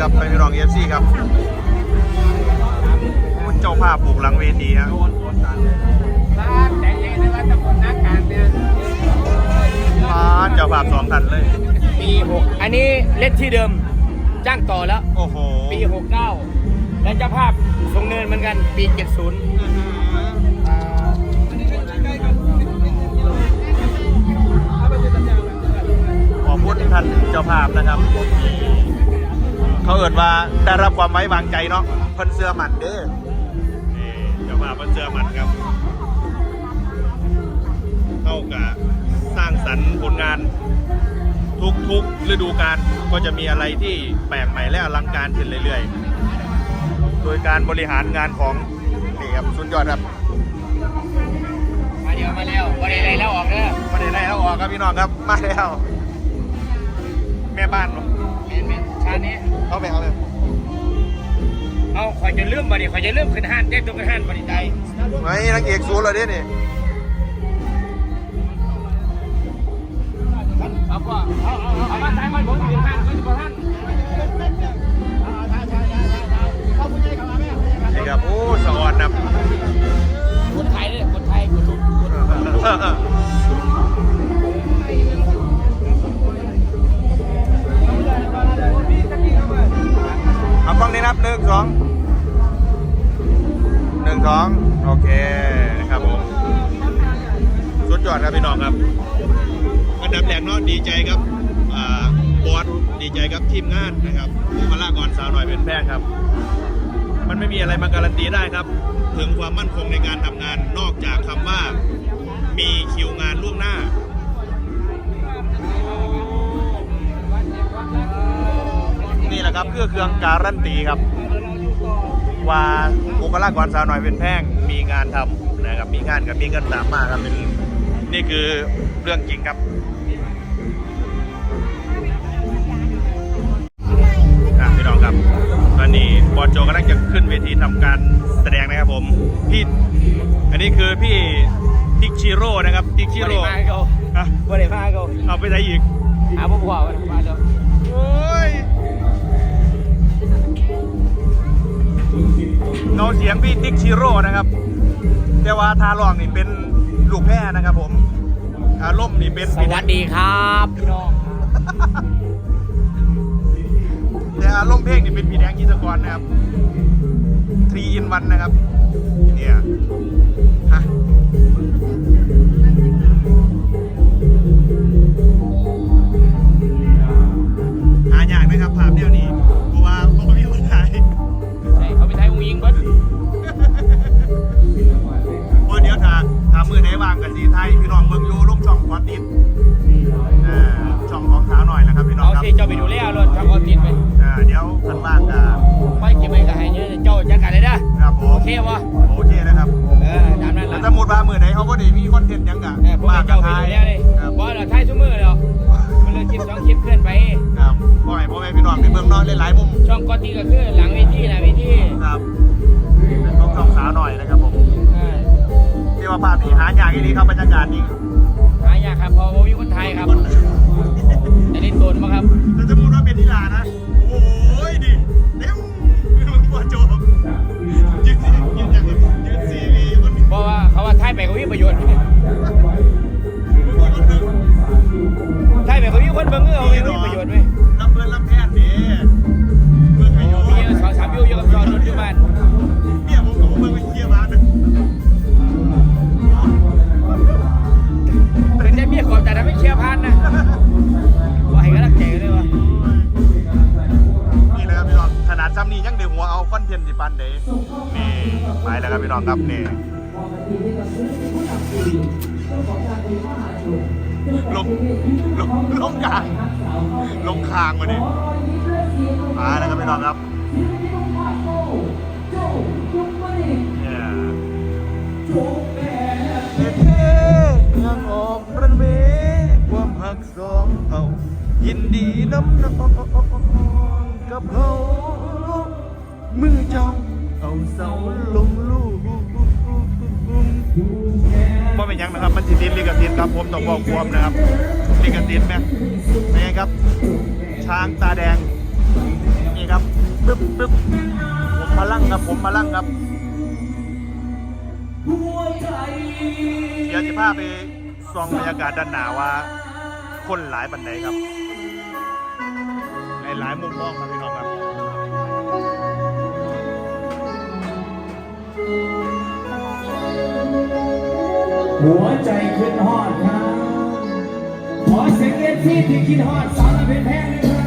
ครับไปพี่น้องเอฟซีครับคุณเจ้าภาพปลูกหลังเวทีฮะบ้านใจเย็นนะว่าตำบลนักการเมืองมาเจ้าภาพสองท่านเลย ปีหกอันนี้เล่นที่เดิมจ้างต่อแล้ว โอ้โห ปีหกเก้าและเจ้าภาพทรงเนินเหมือนกันปีเจ็ดศูนย์ขอบคุณท่านเจ้าภาพนะครับที่ เขาเอิดว่าได้รับความไว้วางใจเนาะเพิ่นเสื้อมันเด้อนี่เจ้าภาพเพิ่นเสื้อมันครับเท่ากับสร้างสรรค์ผลงานทุกๆฤดูกาลก็จะมีอะไรที่แปลกใหม่และอลังการขึ้นเรื่อยๆ โดยการบริหารงานของนี่ครับสุดยอดครับ มาเดียวมาแล้ววันใดๆแล้วออกเด้อมาได้แล้วออกครับพี่น้องครับมาแล้ว แม่บ้านบ่เมนเมน ชาตินี้ เอาไปเอาไปเอาคอยจะเลื่อมมาดิคอยจะเลื่อมขึ้นห้านเด็กตัวขึ้นห้านบริใจไอ้นางเอกสูนเลยเด้นี่เอาป่ะเอาเอาเอามาใส่มาผมขึ้นห้านขึ้นบนห้านนี่ครับโอ้สะออนครับคนไทยเลย อันดับแรกเนาะดีใจครับบอสดีใจครับทีมงานนะครับมาล่ากรสาวหน่อยเป็นแพงครับ มันไม่มีอะไรมาการันตีได้ครับ ถึงความมั่นคงในการทำงานนอกจากคำว่ามีคิวงานล่วงหน้านี่แหละครับคือเครื่องการันตีครับ ว่าบุคลากรสาวหน่อยเป็นแพงมีงานทำนะครับมีงานกับมีเงินตามมาครับเป็น นี่คือเรื่องจริงครับอะพี่น้องครับ ตอนนี้บอลโจกำลังจะขึ้นเวทีทำการแสดงนะครับผมพี่อันนี้คือพี่ทิกชิโร่นะครับทิกชิบริโร่มาเขาอะบริมาเขาเอาไปไหนอีกหาพวกพ่อวันมาเดี๋ยวโอ้ยเงาเสียงพี่ติ๊กชิโร่นะครับ แต่ว่าทาลองนี่เป็น ลูกแพร่นะครับผมอารมณ์นี่เป็นสวัสดีครับพี่น้องแต่อารมณ์เพลงนี่เป็นพี่แดงยิตกรนะครับทรีอินวันนะครับ เนี่ยฮะหายากนะครับภาพแนวนี้เพราะว่าเพราะว่ามีคนถ่า ครับผมโอเควะโอเคนะครับเออตามนั้นแล้ละวสมมติว่ามือไหนเขาก็ได้มีคอนเทนต์หยังกะเออพวกว่างกัเจ้านไปทายดูแลเลยครับบอสเราไทยทุกมือเลยมันเลยคลิปสองคลิปเคลื่อนไป ครับพ่อให้พ่อแม่พี่น้องในเมืองนอกหลายๆมุมช่องกอตีก็คือหลังเวทีนะเวทีครับเป็นของช่องสาวหน่อยนะครับผมเออที่ว่าภาพนี้หายากอีนี้ครับบรรยากาศนี่หายากครับเพอมีคนไทยครับแต่เล่นโดนมาครับ เอาคอนเทนต์สิปันเดนี่ไปแล้วครับพี่น้องครับนี่ลงลงลงกลางลงคางมาดิมาแล้วครับพี่น้องครับยังออกรันเวความหักสองเอายินดีน้ำน้องกับเขา มือจ้องเอาเสาลงลูกว่าเป็นยังนะครับ มันสิติดลิขสิทธิ์ครับผมต้องบอกความนะครับลิขสิทธิ์ไหมนไงครับ ช้างตาแดง นี่ครับปึ๊บปึ๊บผมพลังครับ ผมพลังครับเดี๋ยวจะพาไปส่องบรรยากาศด้านหน้าว่าคนหลายปันใดครับ หลายมุมมองครับพี่น้อง หัวใจขึ้นฮอดครับขอเสียงเอฟซีที่กินฮอดสาวเป็นแพงด้วยครับ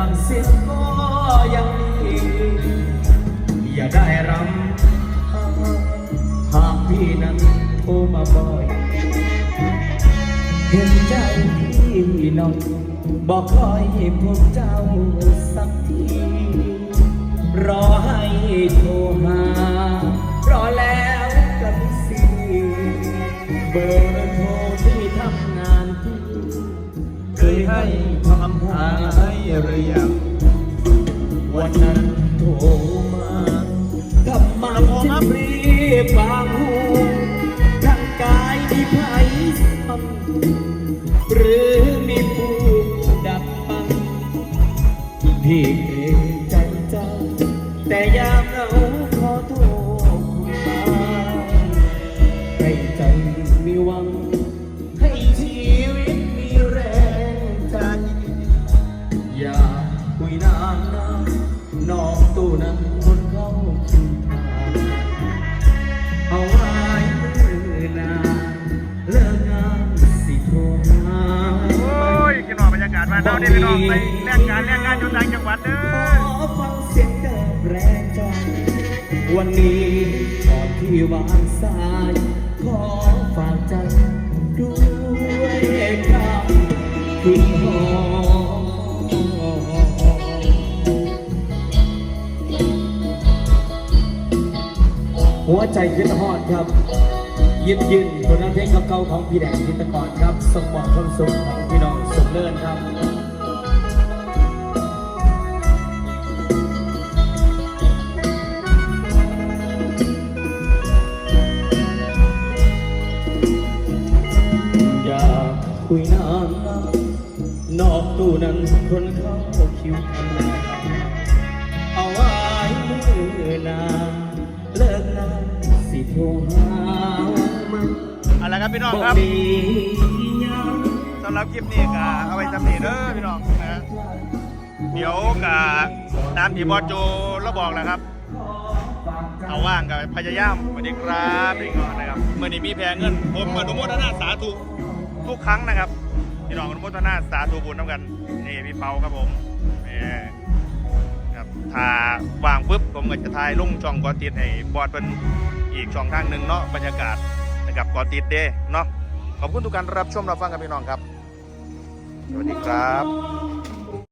บางสิ่งก็ยังมีอย่าได้รำหากพี่นั้นโทรมาบ่อย เห็นใจพี่น้องบอกคอยพบเจ้าสักทีายหรือยังวันนั้นโทรมากลับมจึงรีบางหูร่างกายที่ไผ่ซ้ำหรือมีผู้ดักฟังพี่ พี่น้องไปแลกการแลกงานอยู่ต่างจังหวัดเด้ขอฟังเสียงเดิมแรงใจวันนี้ก่อนที่วางสายขอฝากใจด้วยคำคุณหอหัวใจขึ้นฮอดครับยิบยืนผลงานเพลงเก่าๆของพี่แดงจิตกรครับ สมบัติความสุขของพี่น้องสุขเลินครับ คุยนานนอกตู้นั้นคนเข้าคิวทำงานเอาไว้มือนาเลิกงานสิโทรหามันเอาละครับพี่น้องครับสำหรับคลิปนี้ก็เอาไว้จำนีเด้อพี่น้องนะเดี๋ยวกับตามที่บอสโจเราบอกแหละครับเอาว่างกับพยายามสวัสดีครับพี่น้องนะครับเมื่อนี้มีแพงเงิน ผมอนุโมทนาสาธุ ทุกครั้งนะครับ พี่น้องอนุโมทนาสาธุบุญน้ำกันนี่พี่เปาครับผมนี่ครับถ้าว่างปุ๊บผมก็จะถ่ายลงช่องกอติดให้บอดเป็นอีกช่องทางหนึ่งเนาะบรรยากาศนะครับกอติดเด้เนาะขอบคุณทุกการรับชมรับฟังกับพี่น้องครับสวัสดีครับ